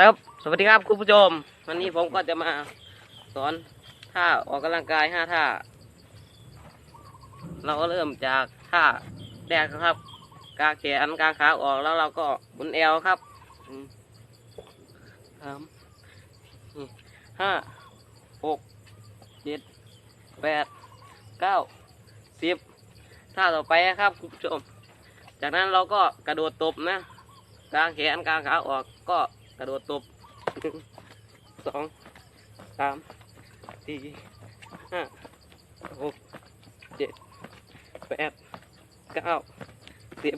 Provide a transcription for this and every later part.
ครับ สวัสดีครับคุณผู้ชม วันนี้ผมก็จะมาสอนท่าออกกำลังกายห้าท่า เราก็เริ่มจากท่าแรกครับ กางแขนกางขาออกแล้วเราก็หมุนเอวครับสามห้าหกเจ็ดแปดเก้าสิบท่าต่อไปครับคุณผู้ชม จากนั้นเราก็กระโดดตบนะ กางแขนกางขาออกก็ กระโดดตบหนึ่งสองสามสี่ห้าหกเจ็ดแปดเก้าสิบ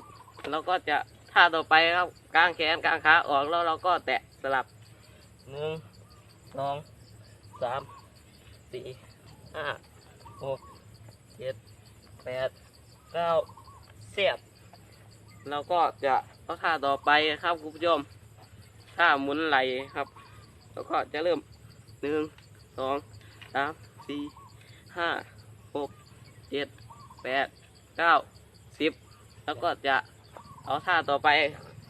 เราก็จะท่าต่อไปครับกางแขนกางขาออกแล้วเราก็แตะสลับหนึ่งสองสามสี่ห้าหกเจ็ดแปดเก้าเสียบเราก็จะเอาท่าต่อไปครับคุณผู้ชม ท่าหมุนไหลครับ แล้วก็จะเริ่มหนึ่งสองสามสี่ห้าหกเจ็ดแปดเก้าสิบแล้วก็จะเอาท่าต่อไป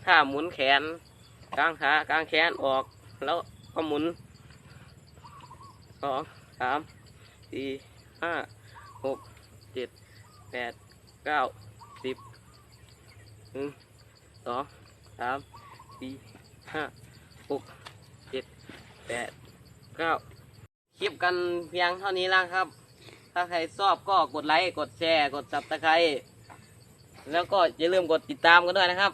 ท่าหมุนแขนกางขากางแขนออก แล้วก็หมุนสองสามสี่ห้าหกเจ็ดแปดเก้าสิบหนึ่งสองสามสี่ ห้าหกเจ็ดแปดเก้าคลิปกันเพียงเท่านี้ล่ะครับ ถ้าใครชอบก็กดไลค์ กดแชร์ กดซับสไครต์แล้วก็อย่าลืมกดติดตามกันด้วยนะครับ